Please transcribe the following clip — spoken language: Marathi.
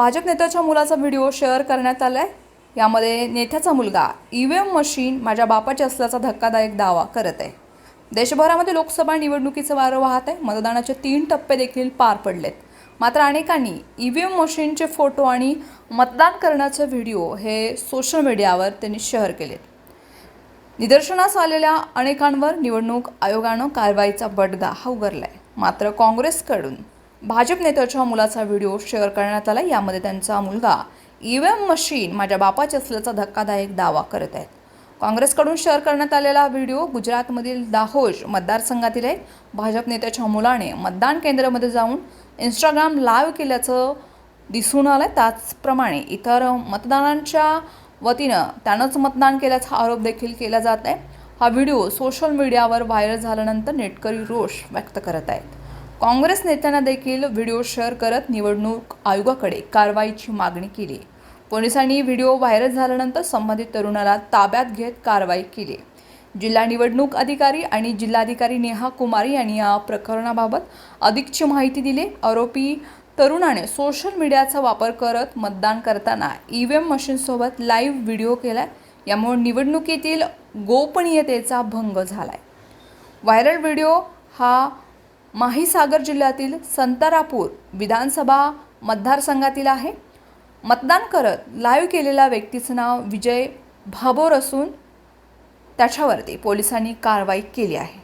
भाजप नेत्याच्या मुलाचा व्हिडिओ शेअर करण्यात आला आहे यामध्ये नेत्याचा मुलगा ई व्ही एम मशीन माझ्या बापाची असल्याचा धक्कादायक दावा करत आहे. देशभरामध्ये लोकसभा निवडणुकीचं वारं वाहत आहे. मतदानाचे तीन टप्पे देखील पार पडलेत. मात्र अनेकांनी ई व्ही एम मशीनचे फोटो आणि मतदान करण्याचे व्हिडिओ हे सोशल मीडियावर त्यांनी शेअर केलेत. निदर्शनास आलेल्या अनेकांवर निवडणूक आयोगानं कारवाईचा बडगा हा उगारलाय. मात्र काँग्रेसकडून भाजप नेत्याच्या मुलाचा व्हिडिओ शेअर करण्यात आला. यामध्ये त्यांचा मुलगा ईव्हीएम मशीन माझ्या बापाची असल्याचा धक्कादायक दावा करत आहेत. काँग्रेसकडून शेअर करण्यात आलेला व्हिडिओ गुजरातमधील दाहोज मतदारसंघातील आहे भाजप नेत्याच्या मुलाने मतदान केंद्रामध्ये जाऊन इंस्टाग्राम लाईव्ह केल्याचं दिसून आलं आहे त्याचप्रमाणे इतर मतदारांच्या वतीनं त्यानंच मतदान केल्याचा आरोप देखील केला जात आहे. हा व्हिडिओ सोशल मीडियावर व्हायरल झाल्यानंतर नेटकरी रोष व्यक्त करत आहेत. काँग्रेस नेत्यांना देखील व्हिडिओ शेअर करत निवडणूक आयोगाकडे कारवाईची मागणी केली. पोलिसांनी व्हिडिओ व्हायरल झाल्यानंतर संबंधित तरुणाला ताब्यात घेत कारवाई केली. जिल्हा निवडणूक अधिकारी आणि जिल्हाधिकारी नेहा कुमारी यांनी या प्रकरणाबाबत अधिकची माहिती दिली. आरोपी तरुणाने सोशल मीडियाचा वापर करत मतदान करताना ई व्ही एम मशीनसोबत लाईव्ह व्हिडिओ केला यामुळे निवडणुकीतील गोपनीयतेचा भंग झाला आहे व्हायरल व्हिडिओ हा माहीसागर जिल्ह्यातील संतारापूर विधानसभा मतदारसंघातील आहे. मतदान करत लाईव्ह केलेल्या व्यक्तीचं नाव विजय भाबोर असून त्याच्यावरती पोलिसांनी कारवाई केली आहे.